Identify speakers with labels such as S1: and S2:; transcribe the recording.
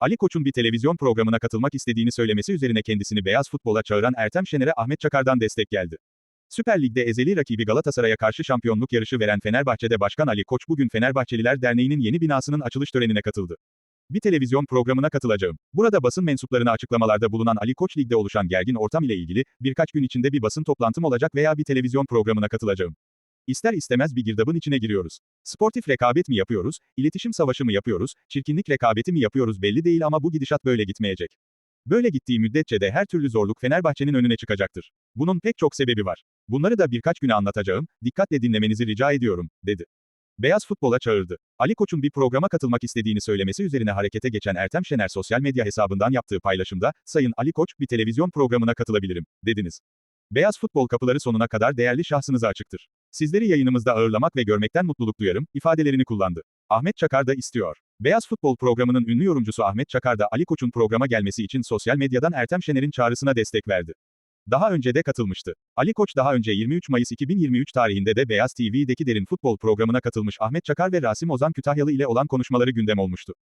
S1: Ali Koç'un bir televizyon programına katılmak istediğini söylemesi üzerine kendisini beyaz futbola çağıran Ertem Şener'e Ahmet Çakar'dan destek geldi. Süper Lig'de ezeli rakibi Galatasaray'a karşı şampiyonluk yarışı veren Fenerbahçe'de Başkan Ali Koç bugün Fenerbahçeliler Derneği'nin yeni binasının açılış törenine katıldı. Bir televizyon programına katılacağım. Burada basın mensuplarına açıklamalarda bulunan Ali Koç Lig'de oluşan gergin ortam ile ilgili, birkaç gün içinde bir basın toplantım olacak veya bir televizyon programına katılacağım. İster istemez bir girdabın içine giriyoruz. Sportif rekabet mi yapıyoruz, iletişim savaşı mı yapıyoruz, çirkinlik rekabeti mi yapıyoruz belli değil ama bu gidişat böyle gitmeyecek. Böyle gittiği müddetçe de her türlü zorluk Fenerbahçe'nin önüne çıkacaktır. Bunun pek çok sebebi var. Bunları da birkaç güne anlatacağım, dikkatle dinlemenizi rica ediyorum, dedi. Beyaz futbola çağırdı. Ali Koç'un bir programa katılmak istediğini söylemesi üzerine harekete geçen Ertem Şener sosyal medya hesabından yaptığı paylaşımda, Sayın Ali Koç, bir televizyon programına katılabilirim, dediniz. Beyaz futbol kapıları sonuna kadar değerli şahsınıza açıktır. Sizleri yayınımızda ağırlamak ve görmekten mutluluk duyarım, ifadelerini kullandı. Ahmet Çakar da istiyor. Beyaz Futbol programının ünlü yorumcusu Ahmet Çakar da Ali Koç'un programa gelmesi için sosyal medyadan Ertem Şener'in çağrısına destek verdi. Daha önce de katılmıştı. Ali Koç daha önce 23 Mayıs 2023 tarihinde de Beyaz TV'deki Derin Futbol programına katılmış Ahmet Çakar ve Rasim Ozan Kütahyalı ile olan konuşmaları gündem olmuştu.